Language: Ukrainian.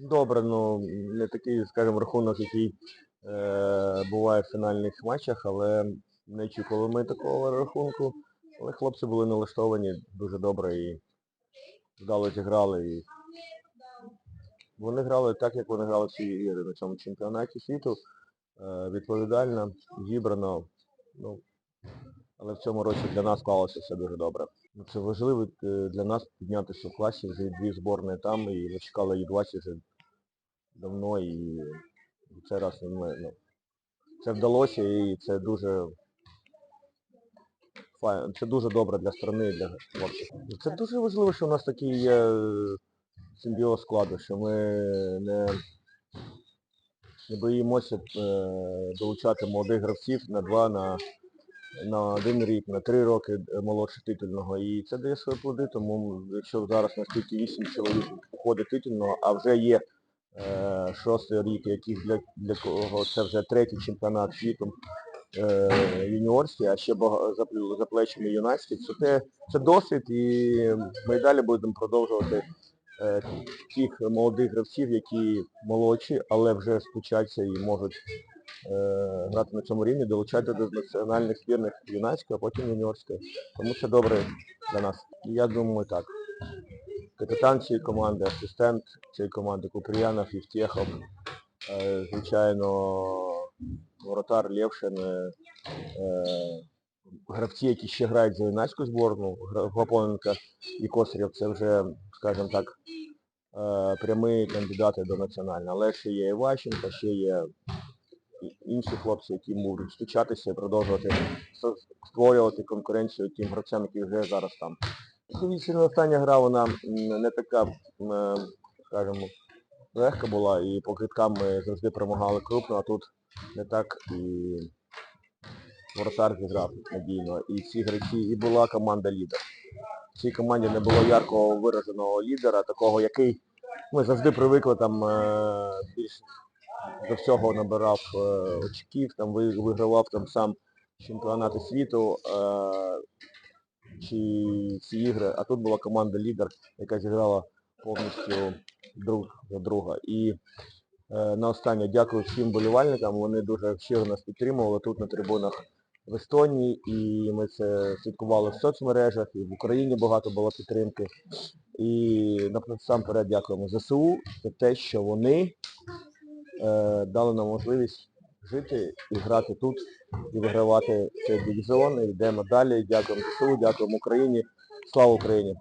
Добре, ну не такий, скажімо, рахунок, який е, буває в фінальних матчах, але не очікували ми такого рахунку. Але хлопці були налаштовані дуже добре і вдало зіграли. І вони грали так, як вони грали всі ігри на цьому чемпіонаті світу. Е, відповідально, зібрано. Ну, але в цьому році для нас склалося все дуже добре. Ну, Це важливо е, для нас піднятися в класі, вже дві зборні там, і ми чекали Ю-20 вже давно, і в цей раз ми, ну, це вдалося і це дуже файно, це дуже добре для країни, для хлопців. Це дуже важливо, що у нас такий є симбіоз складу, що ми не, не боїмося е, долучати молодих гравців на два, на, на один рік, на три роки е, молодше титульного. І це дає свої плоди, тому якщо зараз настільки вісім чоловік походить титульного, а вже є е, шостий рік, яких для, для кого це вже третій чемпіонат світу е, юніорський, а ще за, за плечами юнацький, це, те, це досвід і ми й далі будемо продовжувати е, тих молодих гравців, які молодші, але вже спочаться і можуть грати на цьому рівні, долучати до національних збірних юнацької, а потім юніорської. Тому це добре для нас. І я думаю так. Капітан цієї команди, асистент цієї команди Купріянов, Євтєхов, е, звичайно, воротар Лєвшин, е, е, гравці, які ще грають за юнацьку зборну, Гра- і Косарєв, це вже, скажімо так, е, прямі кандидати до національної. Але ще є Іващенко, ще є інші хлопці, які можуть стучатися і продовжувати створювати конкуренцію тим гравцям, які вже зараз там. Вісім остання гра, вона не така, скажімо, легка була, і по киткам ми завжди перемагали крупно, а тут не так і воротар зіграв надійно. І ці гравці, і була команда лідер. В цій команді не було яркого вираженого лідера, такого, який ми завжди привикли там е, більш до всього набирав е, очків, там вигравав там сам чемпіонати світу е, чи ці ігри, а тут була команда лідер, яка зіграла повністю друг за друга. І е, на останнє дякую всім болівальникам, вони дуже щиро нас підтримували тут на трибунах в Естонії, і ми це слідкували в соцмережах, і в Україні багато було підтримки. І насамперед дякуємо ЗСУ за те, що вони дали нам можливість жити і грати тут, і вигравати цей дивізіон. Йдемо далі. Дякуємо ЗСУ, дякуємо Україні. Слава Україні!